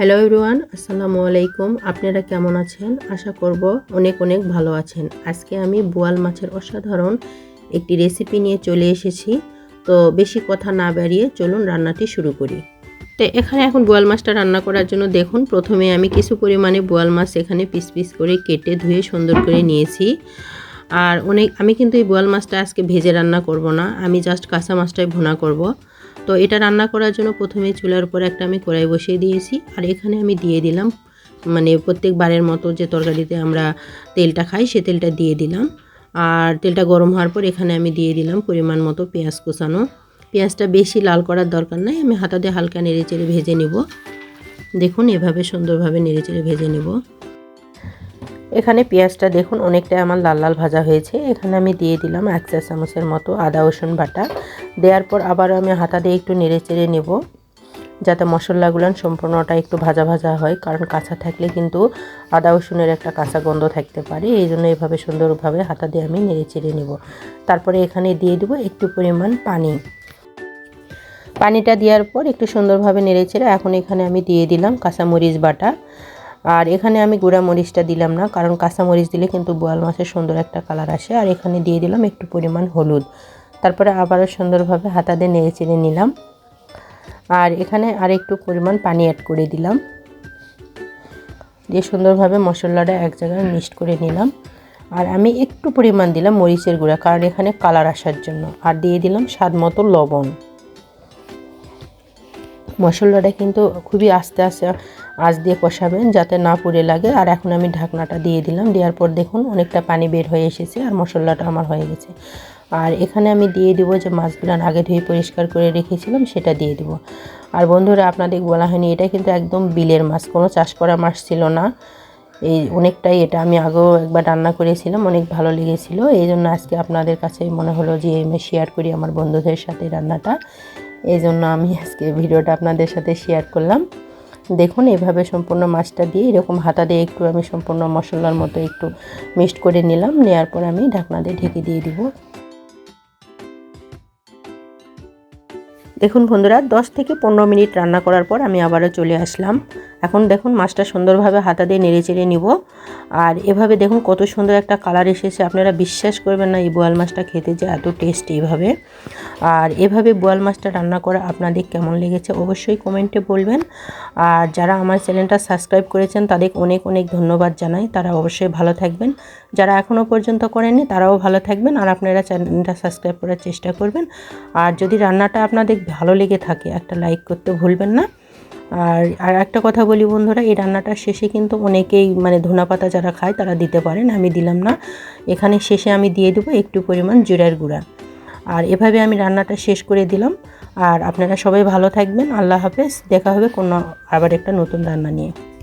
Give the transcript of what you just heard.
Hello everyone আসসালামু আলাইকুম। আপনারা কেমন আছেন? আশা করব অনেক অনেক ভালো আছেন। আজকে আমি বোয়াল মাছের অসাধারণ একটি রেসিপি নিয়ে চলে এসেছি। তো বেশি কথা না বাড়িয়ে চলুন রান্নাটি শুরু করি। তো এখানে এখন বোয়াল মাছটা রান্না করার জন্য দেখুন, প্রথমে আমি কিছু পরিমাণে বোয়াল মাছ এখানে পিস পিস করে কেটে ধুয়ে সুন্দর করে নিয়েছি। আর অনেক, আমি কিন্তু এই বোয়াল মাছটা আজকে ভেজে রান্না করব না, আমি জাস্ট কাঁচা মাছটাই ভুনা করব। তো এটা রান্না করার জন্য প্রথমে চুলার উপর একটা আমি কড়াই বসিয়ে দিয়েছি। আর এখানে আমি দিয়ে দিলাম মানে প্রত্যেকবারের মতো যে তরকারিতে আমরা তেলটা খাই, সে তেলটা দিয়ে দিলাম। আর তেলটা গরম হওয়ার পর এখানে আমি দিয়ে দিলাম পরিমাণ মতো পেঁয়াজ কুচানো। পেঁয়াজটা বেশি লাল করার দরকার নাই, আমি হাতা দিয়ে হালকা নেড়ে চেড়ে ভেজে নেব। দেখুন এভাবে সুন্দরভাবে নেড়ে চেড়ে ভেজে নেব। এখানে পেঁয়াজটা দেখুন অনেকটাই আমার লাল লাল ভাজা হয়েছে। এখানে আমি দিয়ে দিলাম এক চা চামচের মতো আদা, রসুন বাটা। দেওয়ার পর আবারও আমি হাতা দিয়ে একটু নেড়ে চেড়ে নেব, যাতে মশলাগুলো সম্পূর্ণটা একটু ভাজা ভাজা হয়, কারণ কাঁচা থাকলে কিন্তু আদা, রসুনের একটা কাঁচা গন্ধ থাকতে পারে। এই জন্য এইভাবে সুন্দরভাবে হাতা দিয়ে আমি নেড়ে চেড়ে নেব। তারপরে এখানে দিয়ে দেবো একটু পরিমাণ পানি। পানিটা দেওয়ার পর একটু সুন্দরভাবে নেড়ে চেড়ে এখন এখানে আমি দিয়ে দিলাম কাঁচামরিচ বাটা। আর এখানে আমি গুঁড়া মরিচটা দিলাম না, কারণ কাঁচা মরিচ দিলে কিন্তু বোয়াল মাছের সুন্দর একটা কালার আসে। আর এখানে দিয়ে দিলাম একটু পরিমাণ হলুদ। তারপরে আবারও সুন্দরভাবে হাতা দিয়ে নেড়ে চেড়ে নিলাম। আর এখানে আর একটু পরিমাণ পানি অ্যাড করে দিলাম। দিয়ে সুন্দরভাবে মশলাটা এক জায়গায় মিক্সড করে নিলাম। আর আমি একটু পরিমাণ দিলাম মরিচের গুঁড়া, কারণ এখানে কালার আসার জন্য। আর দিয়ে দিলাম স্বাদ মতো লবণ। মশলাটা কিন্তু খুবই আস্তে আস্তে আঁচ দিয়ে কষাবেন যাতে না পুড়ে লাগে। আর এখন আমি ঢাকনাটা দিয়ে দিলাম। দেওয়ার পর দেখুন অনেকটা পানি বের হয়ে এসেছে আর মশলাটা আমার হয়ে গেছে। আর এখানে আমি দিয়ে দিব যে মাছগুলো আগে ধুয়ে পরিষ্কার করে রেখেছিলাম, সেটা দিয়ে দিব। আর বন্ধুরা, আপনাদের বলা হয়নি, এটা কিন্তু একদম বিলের মাছ। কোনো চাষ করা মাছ ছিল না। এই অনেকটাই এটা আমি আগেও একবার রান্না করেছিলাম, অনেক ভালো লেগেছিলো। এই জন্য আজকে আপনাদের কাছে মনে হলো যে আমি শেয়ার করি আমার বন্ধুদের সাথে রান্নাটা। এই জন্য আমি আজকে ভিডিওটা আপনাদের সাথে শেয়ার করলাম। দেখুন, এভাবে সম্পূর্ণ মাছটা দিয়ে এরকম হাতা দিয়ে একটু আমি সম্পূর্ণ মশলার মতো একটু মিক্সড করে নিলাম নেওয়ার পর আমি ঢাকনা দিয়ে ঢেকে দিয়ে দিব। দেখুন বন্ধুরা 10 থেকে পনেরো মিনিট রান্না করার পর আমি আবারও চলে আসলাম। এখন দেখুন মাছটা সুন্দরভাবে হাতা দিয়ে নেড়ে চেড়ে নিব। আর এভাবে দেখুন কত সুন্দর একটা কালার এসেছে। আপনারা বিশ্বাস করবেন না, এই বোয়াল মাছটা খেতে যে এত টেস্ট এইভাবে আর এভাবে বোয়াল মাছটা রান্না করা আপনাদের কেমন লেগেছে অবশ্যই কমেন্টে বলবেন। আর যারা আমার চ্যানেলটা সাবস্ক্রাইব করেছেন, তাদের অনেক অনেক ধন্যবাদ জানাই। তারা অবশ্যই ভালো থাকবেন। যারা এখনও পর্যন্ত করেননি, তারাও ভালো থাকবেন। আর আপনারা চ্যানেলটা সাবস্ক্রাইব করার চেষ্টা করবেন। আর যদি রান্নাটা আপনাদের ভালো লেগে থাকে, একটা লাইক করতে ভুলবেন না। আর আর একটা কথা বলি বন্ধুরা, এই রান্নাটার শেষে কিন্তু অনেকেই মানে ধনা পাতা যারা খায় তারা দিতে পারেন, আমি দিলাম না। এখানে শেষে আমি দিয়ে দেবো একটু পরিমাণ জিরার গুঁড়া। আর এভাবে আমি রান্নাটা শেষ করে দিলাম। আর আপনারা সবাই ভালো থাকবেন, আল্লাহ হাফেজ, দেখা হবে কোনো আবার একটা নতুন রান্না নিয়ে।